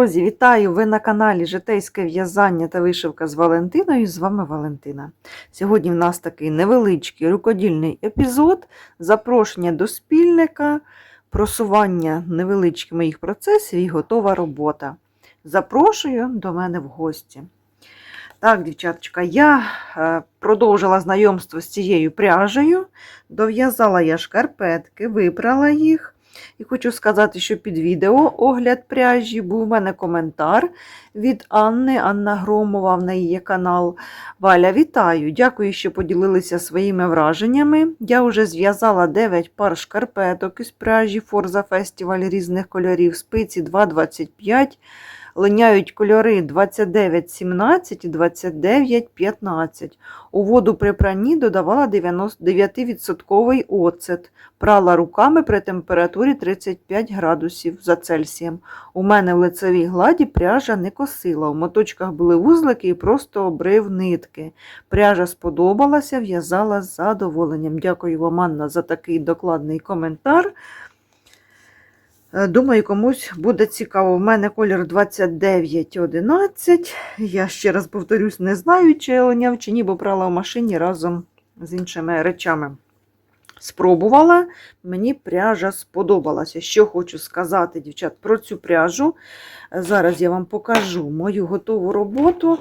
Друзі, вітаю! Ви на каналі Житейське в'язання та вишивка з Валентиною. З вами Валентина. Сьогодні в нас такий невеличкий рукодільний епізод, запрошення до спільника, просування невеличких моїх процесів і готова робота. Запрошую до мене в гості. Так, дівчаточка, я е, продовжила знайомство з цією пряжею, дов'язала я шкарпетки, вибрала їх. І хочу сказати, що під відео огляд пряжі був у мене коментар від Анни. Анна Громова, в неї є канал. Валя, вітаю! Дякую, що поділилися своїми враженнями. Я вже зв'язала 9 пар шкарпеток із пряжі Forza Festival різних кольорів, спиці 2,25. Линяють кольори 29,17 і 29,15. У воду при пранні додавала 99% оцет. Прала руками при температурі 35 градусів за Цельсієм. У мене в лицевій гладі пряжа не косила. У моточках були вузлики і просто обрив нитки. Пряжа сподобалася, в'язала з задоволенням. Дякую вам, Анна, за такий докладний коментар. Е, Думаю, комусь буде цікаво. У мене колір 2911. Я ще раз повторюсь, не знаю, чи я линяв, чи ні, бо брала в машині разом з іншими речами. Спробувала, мені пряжа сподобалася. Що хочу сказати, дівчат, про цю пряжу. Зараз я вам покажу мою готову роботу.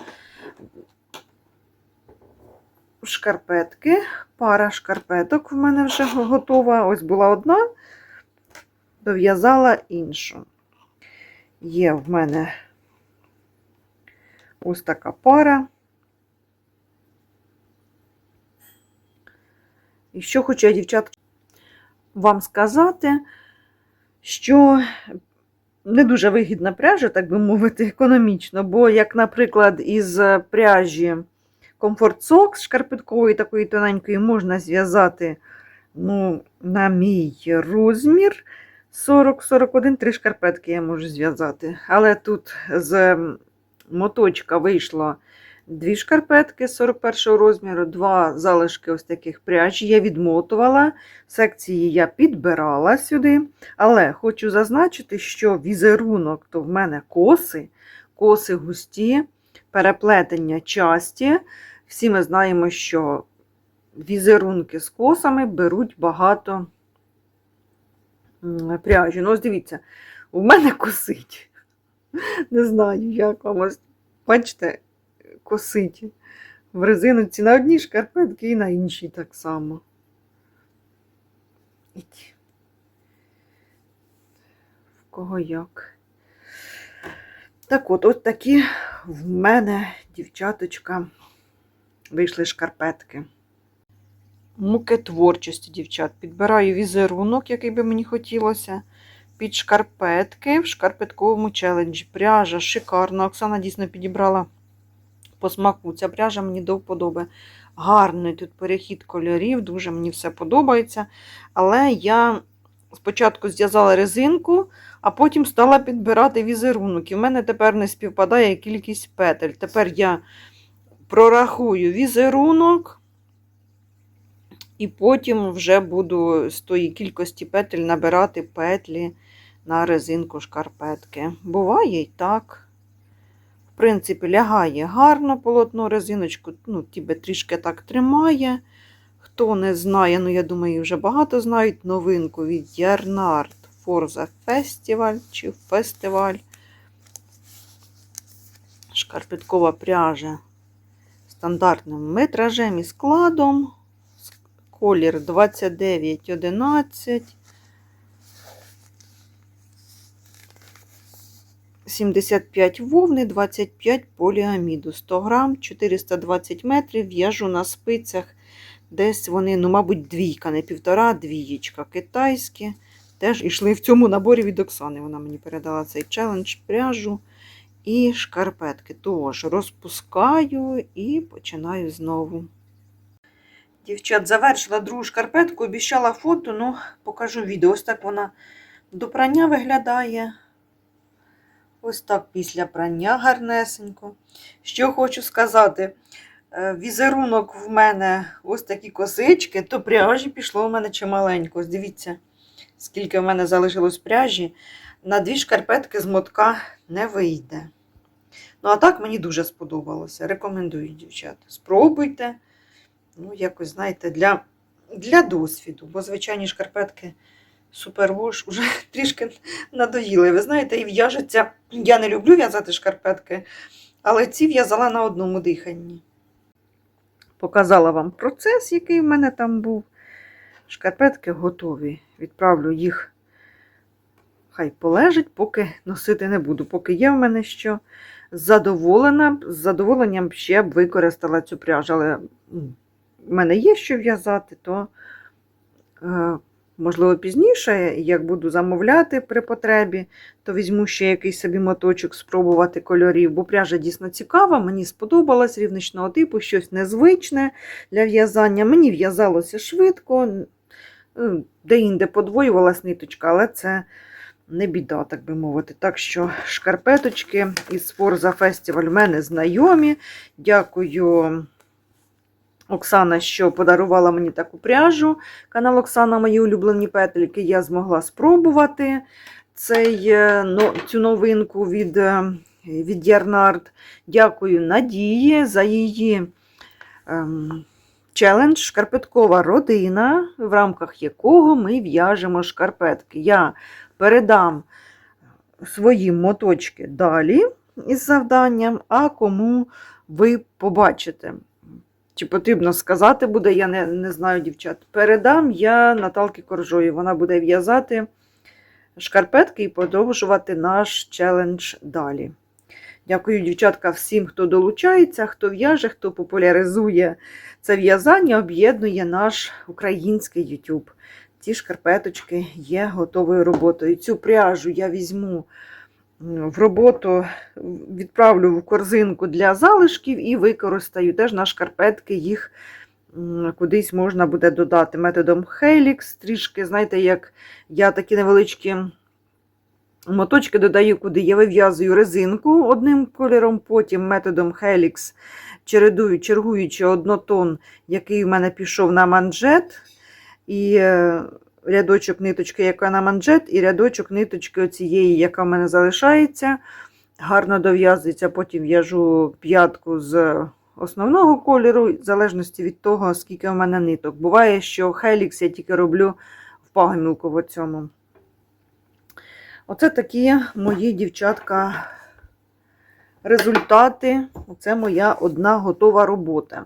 Шкарпетки, пара шкарпеток в мене вже готова. Ось була одна, дов'язала іншу. Є в мене ось така пара. І що хочу я, дівчатки, вам сказати, що не дуже вигідна пряжа, так би мовити, економічно, бо, як, наприклад, із пряжі Comfort Socks шкарпеткової такої тоненької можна зв'язати ну, на мій розмір 40-41, три шкарпетки я можу зв'язати. Але тут з моточка вийшло дві шкарпетки 41 розміру, два залишки ось таких пряжі. Я відмотувала, секції я підбирала сюди. Але хочу зазначити, що візерунок то в мене коси, коси густі, переплетення часті. Всі ми знаємо, що візерунки з косами беруть багато пряжі. Ну, ось дивіться, у мене косить. Не знаю, як вам ось. Бачите, косить в резинці на одній шкарпетці і на іншій так само. Іть. В кого як. Так от, от такі в мене, дівчаточка, вийшли шкарпетки. Муки творчості, дівчат. Підбираю візерунок, який би мені хотілося. Під шкарпетки в шкарпетковому челенджі. Пряжа шикарна. Оксана дійсно підібрала по смаку. Ця пряжа мені до вподоби. Гарний тут перехід кольорів, дуже мені все подобається. Але я спочатку зв'язала резинку, а потім стала підбирати візерунок. І в мене тепер не співпадає кількість петель. Тепер я прорахую візерунок. І потім вже буду з тої кількості петель набирати петлі на резинку шкарпетки. Буває і так. В принципі, лягає гарно полотно резиночку, ну, тебе трішки так тримає. Хто не знає, ну я думаю, вже багато знають новинку від Ярнард Forza Festival чи Фестиваль. Шкарпеткова пряжа стандартним метражем і складом. Колір 2911. 75 вовни, 25 поліаміду. 100 грам, 420 метрів. В'яжу на спицях. Десь вони, ну, мабуть, двійка, не півтора, двієчка. Китайські. Теж йшли в цьому наборі від Оксани. Вона мені передала цей челендж, пряжу і шкарпетки. Тож, розпускаю і починаю знову. Дівчат, завершила другу шкарпетку, обіщала фото, ну, покажу відео. Ось так вона до прання виглядає. Ось так після прання гарнесенько. Що хочу сказати, е, візерунок в мене ось такі косички, то пряжі пішло в мене чималенько. Дивіться, скільки в мене залишилось пряжі, на дві шкарпетки з мотка не вийде. Ну, а так мені дуже сподобалося. Рекомендую, дівчата. Спробуйте. Ну, якось, знаєте, для, для досвіду, бо звичайні шкарпетки супервош уже трішки надоїли. Ви знаєте, і в'яжеться. Я не люблю в'язати шкарпетки, але ці в'язала на одному диханні. Показала вам процес, який в мене там був. Шкарпетки готові. Відправлю їх. Хай полежить, поки носити не буду. Поки є в мене що. Задоволена, з задоволенням ще б використала цю пряжу, але в мене є що в'язати, то, е, можливо, пізніше, як буду замовляти при потребі, то візьму ще якийсь собі моточок спробувати кольорів, бо пряжа дійсно цікава, мені сподобалась рівничного типу, щось незвичне для в'язання. Мені в'язалося швидко, е, де-інде подвоювалась ниточка, але це не біда, так би мовити. Так що шкарпеточки із Forza Festival в мене знайомі. Дякую, Оксана, що подарувала мені таку пряжу. Канал Оксана, мої улюблені петельки. Я змогла спробувати цей, но, цю новинку від, е, від Ярнард. Дякую Надії за її. Ем, Челендж шкарпеткова родина, в рамках якого ми в'яжемо шкарпетки. Я передам свої моточки далі із завданням, а кому ви побачите. Чи потрібно сказати буде, я не, не знаю, дівчат. Передам я Наталки Коржої. Вона буде в'язати шкарпетки і продовжувати наш челендж далі. Дякую, дівчатка, всім, хто долучається, хто в'яже, хто популяризує це в'язання, об'єднує наш український YouTube. Ці шкарпеточки є готовою роботою. Цю пряжу я візьму в роботу, відправлю в корзинку для залишків і використаю теж на шкарпетки. Їх кудись можна буде додати методом Helix. Трішки, знаєте, як я такі невеличкі моточки додаю, куди я вив'язую резинку одним кольором, потім методом Helix чередую, чергуючи однотон, який в мене пішов на манжет. І е, рядочок ниточки, яка на манжет, і рядочок ниточки оцієї, яка в мене залишається, гарно дов'язується. Потім в'яжу п'ятку з основного кольору, в залежності від того, скільки в мене ниток. Буває, що хелікс я тільки роблю в пагмілку в цьому. Оце такі мої дівчатка результати. Оце моя одна готова робота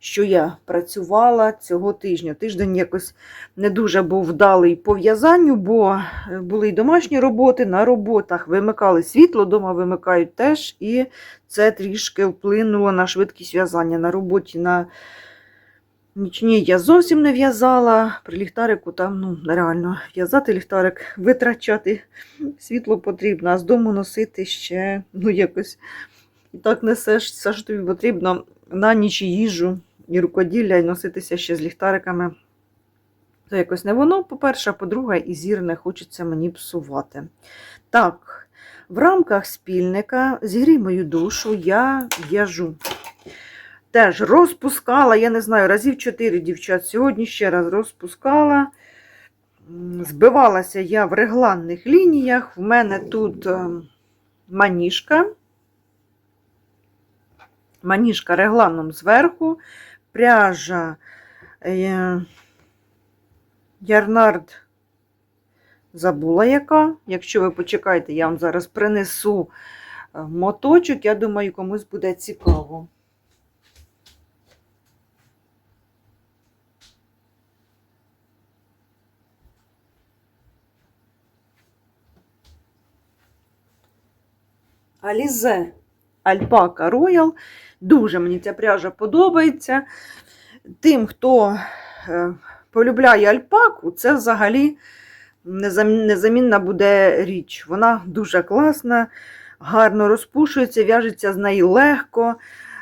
що я працювала цього тижня. Тиждень якось не дуже був вдалий по в'язанню, бо були й домашні роботи, на роботах вимикали світло, дома вимикають теж, і це трішки вплинуло на швидкість в'язання. На роботі на нічній я зовсім не в'язала. При ліхтарику там ну, реально в'язати ліхтарик, витрачати світло потрібно, а з дому носити ще ну, якось. І так несеш все, що тобі потрібно на ніч їжу і рукоділля, і носитися ще з ліхтариками. То якось не воно, по-перше, а по-друге, і зір не хочеться мені псувати. Так, в рамках спільника зігрій мою душу я в'яжу. Теж розпускала, я не знаю, разів 4 дівчат. Сьогодні ще раз розпускала. Збивалася я в регланних лініях. В мене тут е, маніжка. Маніжка регланом зверху, пряжа е, Ярнард забула яка. Якщо ви почекаєте, я вам зараз принесу е, моточок, я думаю, комусь буде цікаво. Алізе Альпака Роял. Дуже мені ця пряжа подобається. Тим, хто е, полюбляє альпаку, це взагалі незамінна буде річ. Вона дуже класна, гарно розпушується, в'яжеться з неї легко.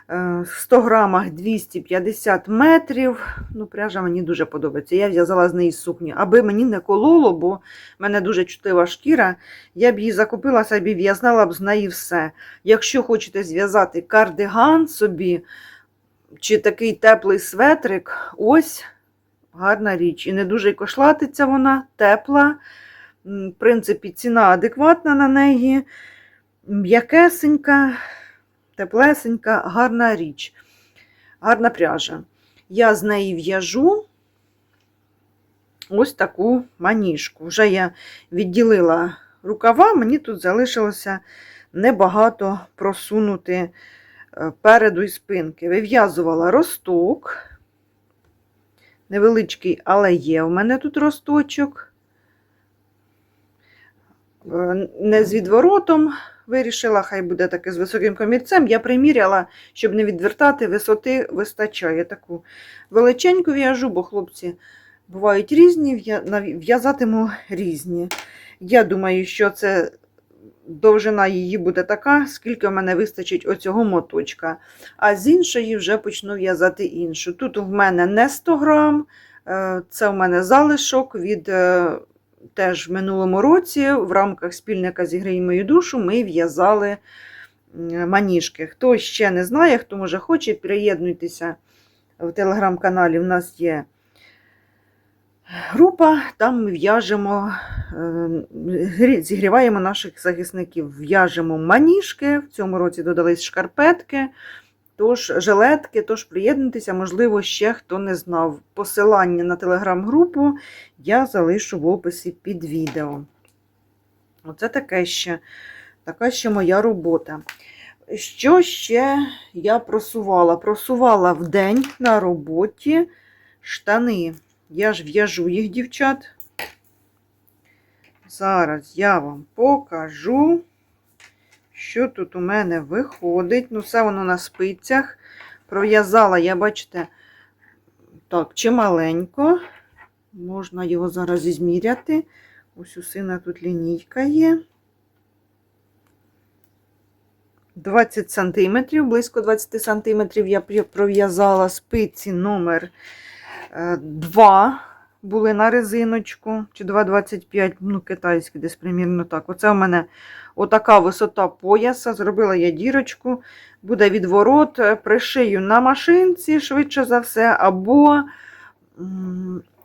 В 100 грамах 250 метрів. Ну, пряжа мені дуже подобається. Я в'язала з неї сукні, аби мені не кололо, бо в мене дуже чутлива шкіра. Я б її закупила собі, в'язала б з неї все. Якщо хочете зв'язати кардиган собі чи такий теплий светрик, ось гарна річ. І не дуже кошлатиться вона, тепла. В принципі, ціна адекватна на неї. М'якесенька, теплесенька, гарна річ. Гарна пряжа. Я з неї в'яжу ось таку маніжку. Вже я відділила рукава, мені тут залишилося небагато просунути е, переду і спинки. Вив'язувала росток. Невеличкий, але є в мене тут росточок. Е, Не з відворотом вирішила, хай буде таке з високим комірцем. Я приміряла, щоб не відвертати, висоти вистачає. Таку величеньку в'яжу, бо хлопці бувають різні, в'язатиму різні. Я думаю, що це довжина її буде така, скільки в мене вистачить оцього моточка. А з іншої вже почну в'язати іншу. Тут в мене не 100 грам, е, це в мене залишок від е, теж в минулому році в рамках спільника «Зігрій мою душу ми в'язали маніжки. Хто ще не знає, хто може хоче, приєднуйтеся в телеграм-каналі. У нас є група, там ми в'яжемо, е, зігріваємо наших захисників, в'яжемо маніжки. В цьому році додались шкарпетки. Тож, жилетки, тож приєднуйтеся, можливо, ще хто не знав. Посилання на телеграм-групу я залишу в описі під відео. Оце таке ще, така ще моя робота. Що ще я просувала? Просувала вдень на роботі штани. Я ж в'яжу їх, дівчат. Зараз я вам покажу, що тут у мене виходить. Ну, все воно на спицях. Пров'язала, я, бачите, так, чималенько. Можна його зараз зміряти. Ось у сина тут лінійка є. 20 сантиметрів, близько 20 сантиметрів я пр- пров'язала спиці номер 2 були на резиночку, чи 2,25, ну, китайські, десь примірно так. Оце у мене отака висота пояса. Зробила я дірочку, буде відворот, е, пришию на машинці, швидше за все, або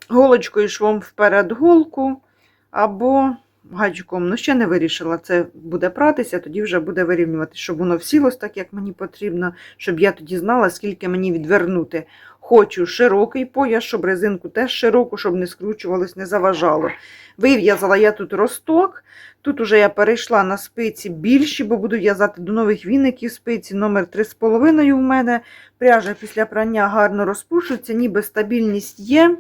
голочкою швом вперед голку, або гачком. Ну, ще не вирішила, це буде пратися, тоді вже буде вирівнювати, щоб воно всілось так, як мені потрібно, щоб я тоді знала, скільки мені відвернути. Хочу широкий пояс, щоб резинку теж широку, щоб не скручувалось, не заважало. Вив'язала я тут росток. Тут уже я перейшла на спиці більші, бо буду в'язати до нових віників спиці номер 3,5 в мене. Пряжа після прання гарно розпушується, ніби стабільність є.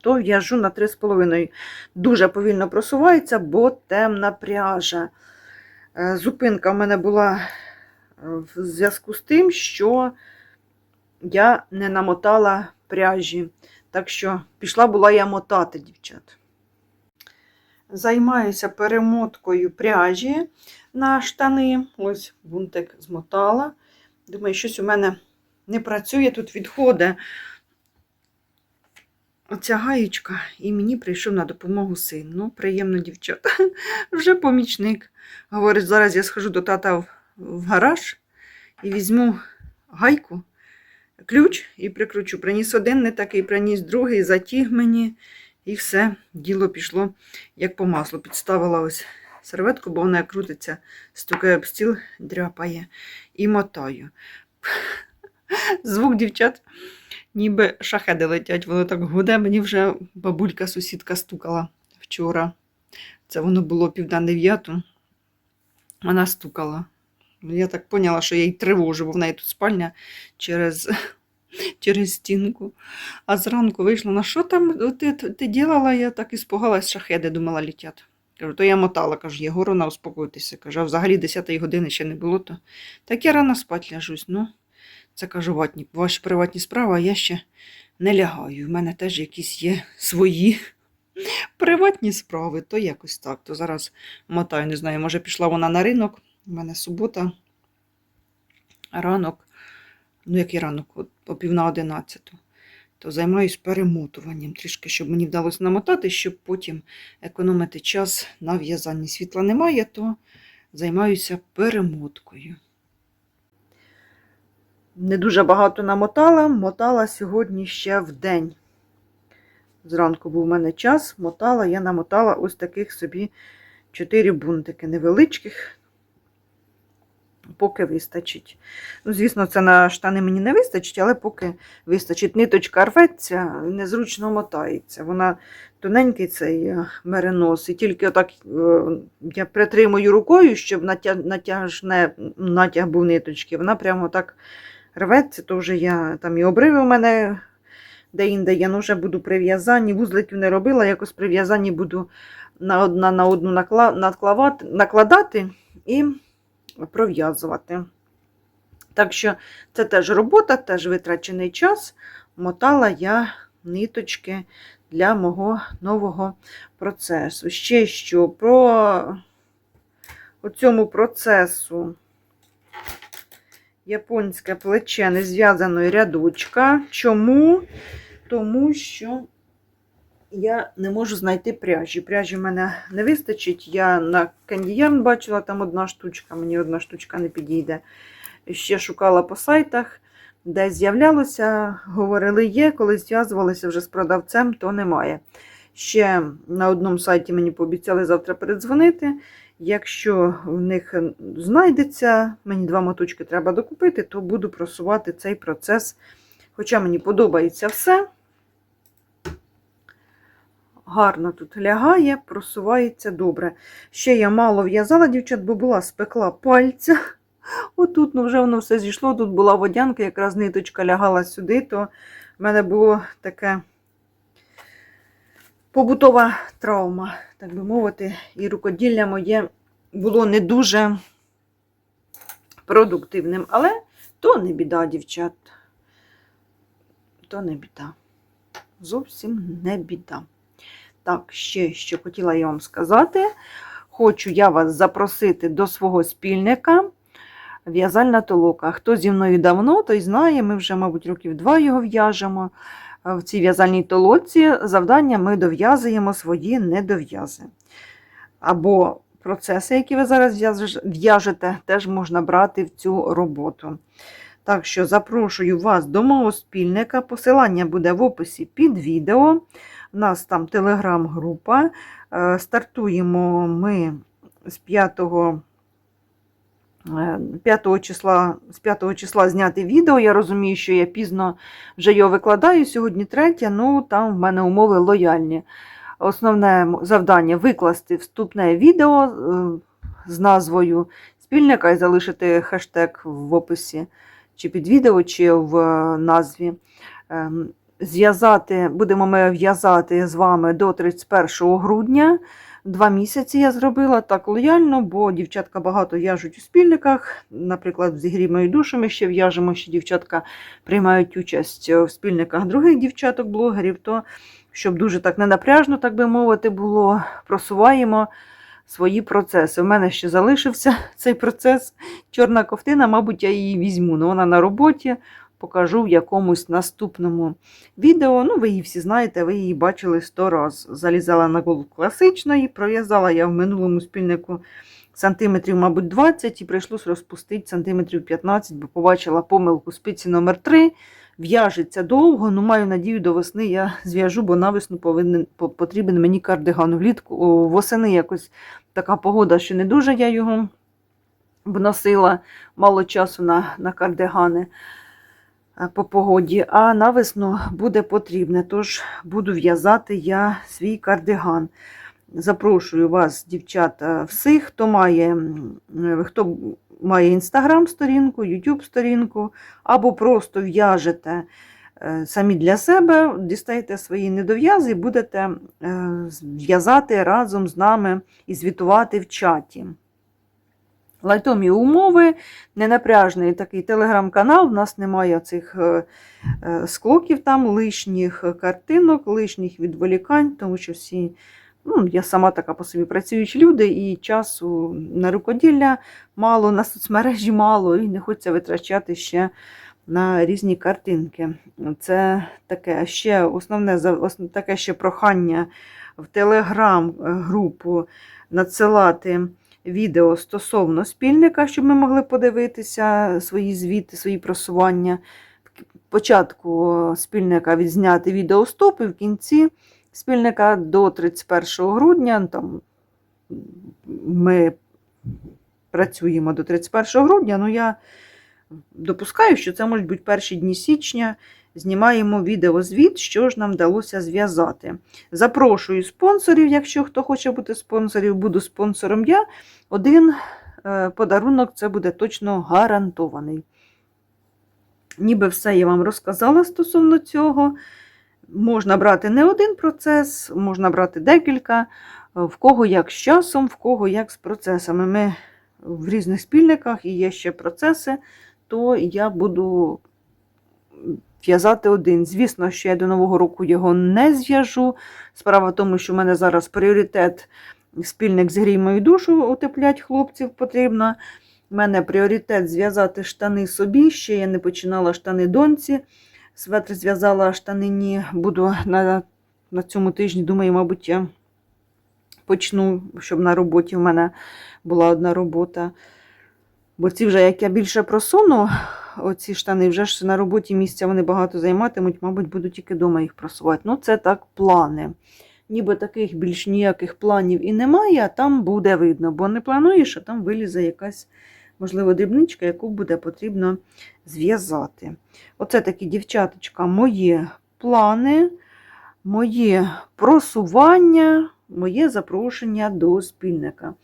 То в'яжу на 3,5. Дуже повільно просувається, бо темна пряжа. Е, Зупинка в мене була е, в зв'язку з тим, що я не намотала пряжі. Так що пішла була я мотати, дівчат. Займаюся перемоткою пряжі на штани. Ось бунтик змотала. Думаю, щось у мене не працює, тут відходить оця гаєчка, і мені прийшов на допомогу син. Ну, приємно, дівчата. Вже помічник. Говорить, зараз я схожу до тата в гараж і візьму гайку, ключ і прикручу. Приніс один, не такий, приніс другий, затяг мені, і все, діло пішло як по маслу. Підставила ось серветку, бо вона крутиться, стукає об стіл, дряпає і мотаю. Звук дівчат, ніби шахеди летять, воно так гуде. Мені вже бабулька сусідка стукала вчора. Це воно було пів на дев'яту. Вона стукала. Я так поняла, що я їй тривожу, бо в неї тут спальня через, через стінку. А зранку вийшла, на що там ти, ти ділала? Я так і спугалась, шахеди, думала, літять. Кажу, то я мотала, кажу, Єгорона, успокойтеся. Кажу, а взагалі 10-ї години ще не було, то так я рано спать ляжусь. Ну, це кажу, ватні, ваші приватні справи, а я ще не лягаю. В мене теж якісь є свої приватні справи, то якось так. То зараз мотаю, не знаю, може пішла вона на ринок. У мене субота, ранок, ну який ранок, о пів на одинадцяту. То займаюсь перемотуванням трішки, щоб мені вдалося намотати, щоб потім економити час на в'язанні. Світла немає, то займаюся перемоткою. Не дуже багато намотала, мотала сьогодні ще в день. Зранку був у мене час, мотала, я намотала ось таких собі 4 бунтики невеличких, поки вистачить. Ну, звісно, це на штани мені не вистачить, але поки вистачить. Ниточка рветься, незручно мотається. Вона тоненький цей е, меринос, і тільки отак е, я притримую рукою, щоб натяжне, натяг був ниточки. Вона прямо так рветься, то вже я там і обриви у мене де-інде, я ну, вже буду при в'язанні, вузликів не робила, якось при в'язанні буду на одна на одну накла, накладати і пров'язувати. Так що це теж робота, теж витрачений час. Мотала я ниточки для мого нового процесу. Ще що про цьому процесу японське плече незв'язаної рядочка. Чому? Тому що я не можу знайти пряжі. Пряжі в мене не вистачить. Я на кандіян бачила, там одна штучка, мені одна штучка не підійде. Ще шукала по сайтах, де з'являлося, говорили, є, коли зв'язувалися вже з продавцем, то немає. Ще на одному сайті мені пообіцяли завтра передзвонити. Якщо в них знайдеться, мені два моточки треба докупити, то буду просувати цей процес. Хоча мені подобається все. Гарно тут лягає, просувається добре. Ще я мало в'язала, дівчат, бо була спекла пальця. Отут ну, вже воно все зійшло. Тут була водянка, якраз ниточка лягала сюди, то в мене було таке побутова травма, так би мовити, і рукоділля моє було не дуже продуктивним. Але то не біда, дівчат. То не біда. Зовсім не біда. Так, ще що хотіла я вам сказати. Хочу я вас запросити до свого спільника в'язальна толока. Хто зі мною давно, той знає, ми вже, мабуть, років два його в'яжемо. В цій в'язальній толоці завдання ми дов'язуємо свої недов'язи. Або процеси, які ви зараз в'яжете, теж можна брати в цю роботу. Так що запрошую вас до мого спільника. Посилання буде в описі під відео. У нас там телеграм-група. Е, Стартуємо ми з 5 5 числа, з 5 числа зняти відео. Я розумію, що я пізно вже його викладаю. Сьогодні 3, ну там в мене умови лояльні. Основне завдання викласти вступне відео е, з назвою спільника і залишити хештег в описі, чи під відео, чи в назві. Зв'язати, Будемо ми в'язати з вами до 31 грудня. Два місяці я зробила так лояльно, бо дівчатка багато в'яжуть у спільниках. Наприклад, в зігрі мою душу ми ще в'яжемо, що дівчатка приймають участь в спільниках других дівчаток-блогерів, то щоб дуже так ненапряжно, так би мовити, було, просуваємо свої процеси. У мене ще залишився цей процес. Чорна ковтина, мабуть, я її візьму. але Вона на роботі покажу в якомусь наступному відео. Ну, ви її всі знаєте, ви її бачили сто раз. Залізала на голову класичної, пров'язала я в минулому спільнику сантиметрів, мабуть, 20 і прийшлось розпустити сантиметрів 15, бо побачила помилку спиці номер 3 В'яжеться довго, ну маю надію, до весни я зв'яжу, бо на весну повинен, потрібен мені кардиган. Влітку восени якось така погода, що не дуже я його вносила, мало часу на, на кардигани. Е, по погоді, а на весну буде потрібне, тож буду в'язати я свій кардиган. Запрошую вас, дівчата, всіх, хто має е, хто має інстаграм-сторінку, YouTube-сторінку, або просто в'яжете е, самі для себе, дістаєте свої недов'язи і будете в'язати разом з нами і звітувати в чаті. Лайтомі умови, ненапряжний такий телеграм-канал, в нас немає цих е, е, склоків, там, лишніх картинок, лишніх відволікань, тому що всі, ну, я сама така по собі працюючі люди, і часу на рукоділля мало, на соцмережі мало, і не хочеться витрачати ще на різні картинки. Це таке ще основне таке ще прохання в телеграм-групу надсилати відео стосовно спільника, щоб ми могли подивитися свої звіти, свої просування. початку спільника відзняти відеостоп і в кінці спільника до 31 грудня. Там ми працюємо до 31 грудня, ну я допускаю, що це можуть бути перші дні січня. Знімаємо відеозвіт, що ж нам вдалося зв'язати. Запрошую спонсорів, якщо хто хоче бути спонсорів, буду спонсором я. Один е, подарунок це буде точно гарантований. Ніби все я вам розказала стосовно цього. Можна брати не один процес, можна брати декілька, в кого як з часом, в кого як з процесами. Ми в різних спільниках і є ще процеси, то я буду в'язати один. Звісно, що я до Нового року його не зв'яжу. Справа в тому, що в мене зараз пріоритет спільник згрій мою душу, утеплять хлопців потрібно. У мене пріоритет зв'язати штани собі. Ще я не починала штани доньці. Светр зв'язала штани ні. Буду на, на цьому тижні, думаю, мабуть, я почну, щоб на роботі в мене була одна робота. Бо ці вже, як я більше просуну, оці штани вже ж на роботі місця вони багато займатимуть, мабуть, буду тільки вдома їх просувати. Ну, це так плани. Ніби таких більш ніяких планів і немає, а там буде видно, бо не плануєш, а там вилізе якась, можливо, дрібничка, яку буде потрібно зв'язати. Оце такі, дівчаточка, мої плани, мої просування, моє запрошення до спільника.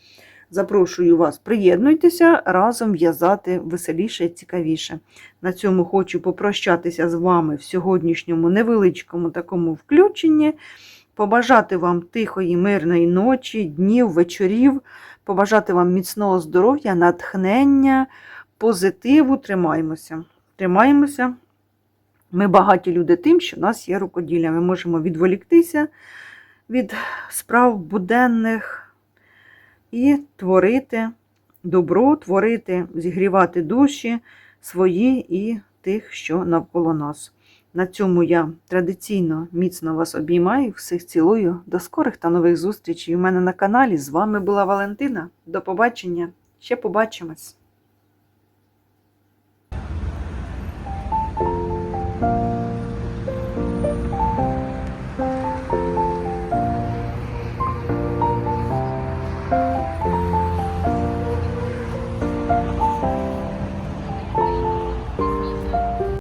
Запрошую вас, приєднуйтеся разом в'язати веселіше і цікавіше. На цьому хочу попрощатися з вами в сьогоднішньому невеличкому такому включенні. Побажати вам тихої, мирної ночі, днів, вечорів, побажати вам міцного здоров'я, натхнення, позитиву. Тримаємося. Тримаємося. Ми багаті люди тим, що в нас є рукоділля. Ми можемо відволіктися від справ буденних і творити добро, творити, зігрівати душі свої і тих, що навколо нас. На цьому я традиційно міцно вас обіймаю, всіх цілую. До скорих та нових зустрічей у мене на каналі. З вами була Валентина. До побачення. Ще побачимось!